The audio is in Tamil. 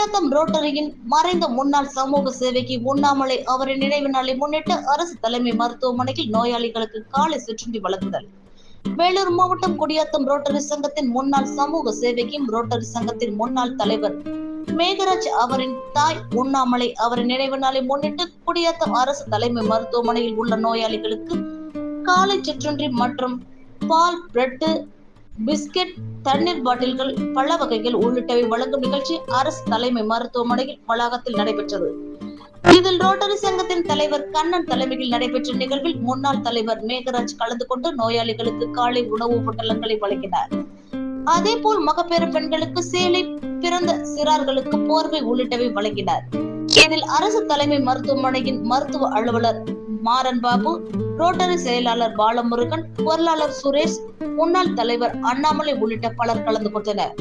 குடியாத்தம் ரோட்டரியின் மறைந்த முன்னாள் சமூக சேவைக்கு உண்ணாமலை அவரின் நினைவு நாளை முன்னிட்டு அரசு தலைமை மருத்துவமனையில் நோயாளிகளுக்கு காலை சிற்றுண்டி வழங்குதல். வேலூர் மாவட்டம் குடியாத்தம் ரோட்டரி சங்கத்தின் முன்னாள் சமூக சேவைக்கும் ரோட்டரி சங்கத்தின் முன்னாள் தலைவர் மேகராஜ் அவரின் தாய் உண்ணாமலை அவரின் நினைவு நாளை முன்னிட்டு குடியாத்தம் அரசு தலைமை மருத்துவமனையில் உள்ள நோயாளிகளுக்கு காலை சிற்றுண்டி மற்றும் பால் பிரெட்டு பிஸ்கெட் தண்ணீர் பாட்டில்கள் பழ வகைகள் உள்ளிட்டவை வழங்கும் நிகழ்ச்சி அரசு தலைமை மருத்துவமனையில் வளாகத்தில் நடைபெற்றது. இதில் ரோட்டரி சங்கத்தின் தலைவர் கண்ணன் தலைமையில் நடைபெற்ற நிகழ்வில் முன்னாள் தலைவர் மேகராஜ் கலந்து கொண்டு நோயாளிகளுக்கு காலை உணவு பொட்டலங்களை வழங்கினார். அதே போல் மகப்பேறு பெண்களுக்கு சேலை பிறந்த சிறார்களுக்கு போர்வை உள்ளிட்டவை வழங்கினார். இதில் அரசு தலைமை மருத்துவமனையின் மருத்துவ அலுவலர் மாறன் பாபு ரோட்டரி செயலாளர் பாலமுருகன் பொருளாளர் சுரேஷ் முன்னாள் தலைவர் அண்ணாமலை உள்ளிட்ட பலர் கலந்து கொண்டனர்.